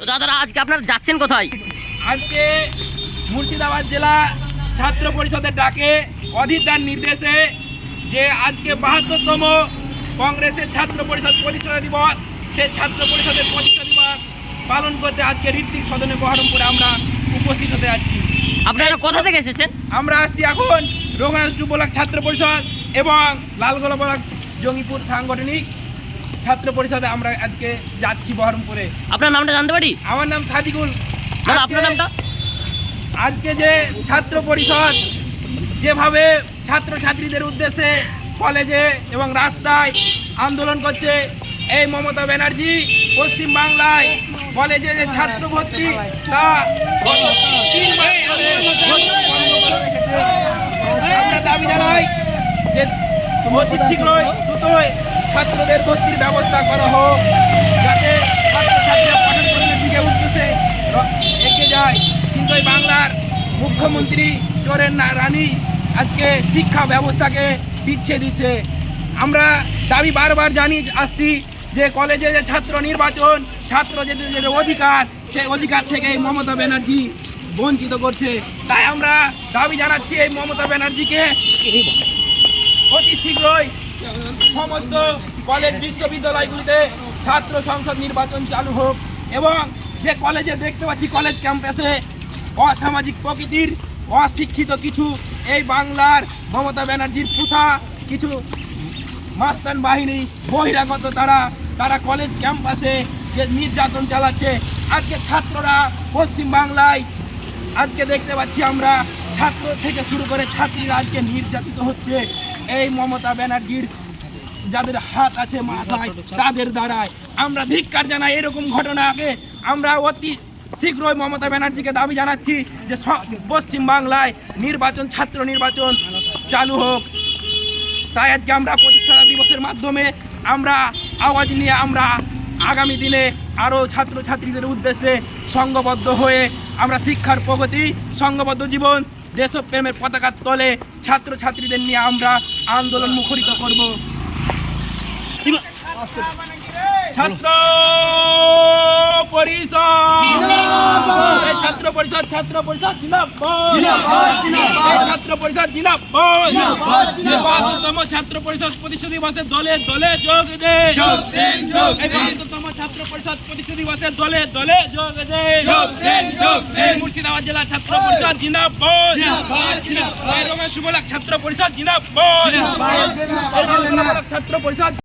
তো দাদারা আজকে আপনারা যাচ্ছেন কোথায়? আজকে মুর্শিদাবাদ জেলা ছাত্র পরিষদের ডাকে অধিদান নির্দেশে যে আজকে বাহাত্তরতম কংগ্রেসের ছাত্র পরিষদ প্রতিষ্ঠা দিবস সেই ছাত্র পরিষদের প্রতিষ্ঠা দিবস পালন করতে আজকে ঋত্বিক সদনে বহরমপুরে আমরা উপস্থিত হতে যাচ্ছি। আপনারা কোথা থেকে এসেছেন? আমরা আসছি এখন রঘুনাথ ব্লক ছাত্র পরিষদ এবং লালগোলা ব্লক জঙ্গিপুর সাংগঠনিক ছাত্র পরিষদে আমরা আজকে যাচ্ছি বহরমপুরে। আপনার নামটা জানতে পারি? আমার নাম সাদিকুল। আপনার নামটা? আজকে যে ছাত্র পরিষদ যেভাবে ছাত্রছাত্রীদের উদ্দেশ্যে কলেজে এবং রাস্তায় আন্দোলন করছে এই মমতা ব্যানার্জি পশ্চিম বাংলায় কলেজে যে ছাত্র ভর্তি তা। আমরা দাবি জানাই যে অতি শীঘ্রই দ্রুতই ছাত্রদের ভর্তির ব্যবস্থা করা হোক, যাতে ছাত্রছাত্রীরা পঠন কর্মের দিকে উঠতেছে। এগিয়ে যায়। কিন্তু বাংলার মুখ্যমন্ত্রী চোরের রানী আজকে শিক্ষা ব্যবস্থাকে পিছিয়ে দিচ্ছে। আমরা দাবি বারবার জানি, আসছি যে কলেজে যে ছাত্র নির্বাচন, ছাত্র যে অধিকার সেই অধিকার থেকে মমতা ব্যানার্জি বঞ্চিত করছে। তাই আমরা দাবি জানাচ্ছি এই মমতা ব্যানার্জিকে অতি শীঘ্রই সমস্ত কলেজ বিশ্ববিদ্যালয়গুলিতে ছাত্র সংসদ নির্বাচন চালু হোক এবং যে কলেজে দেখতে পাচ্ছি কলেজ ক্যাম্পাসে অসামাজিক প্রকৃতির অশিক্ষিত কিছু এই বাংলার মমতা ব্যানার্জির পুষা কিছু মাস্তান বাহিনী বহিরাগত তারা তারা কলেজ ক্যাম্পাসে যে নির্যাতন চালাচ্ছে, আজকে ছাত্ররা পশ্চিম বাংলায়, আজকে দেখতে পাচ্ছি আমরা, ছাত্র থেকে শুরু করে ছাত্রীরা আজকে নির্যাতিত হচ্ছে। এই মমতা ব্যানার্জির যাদের হাত আছে মাথায়, তাদের দ্বারায় আমরা ধিক্কার জানাই এরকম ঘটনা আগে আমরা অতি শীঘ্রই মমতা ব্যানার্জিকে দাবি জানাচ্ছি যে পশ্চিম বাংলায় নির্বাচন, ছাত্র নির্বাচন চালু হোক। তাই আজকে আমরা প্রতিষ্ঠা দিবসের মাধ্যমে আমরা আওয়াজ নিয়ে আমরা আগামী দিনে আরও ছাত্রছাত্রীদের উদ্দেশ্যে সংঘবদ্ধ হয়ে আমরা শিক্ষার প্রগতি, সঙ্গবদ্ধ জীবন দেশপ্রেমের পতাকার তলে ছাত্রছাত্রীদের নিয়ে আমরা আন্দোলন মুখরিত করব। ছাত্র! পরিষদ ছাত্র পরিষদ ছাত্র পরিষদ বাহাত্তরতম ছাত্র পরিষদ প্রতিষ্ঠা দিবসে দলে দলে যোগ দে বাহাত্তরতম ছাত্র পরিষদ প্রতিষ্ঠা দিবসে দলে দলে যোগ দে মুর্শিদাবাদ জেলা ছাত্র পরিষদ জিন্দাবাদ। এই রমেশ শুভলাক ছাত্র পরিষদ ব্লক ছাত্র পরিষদ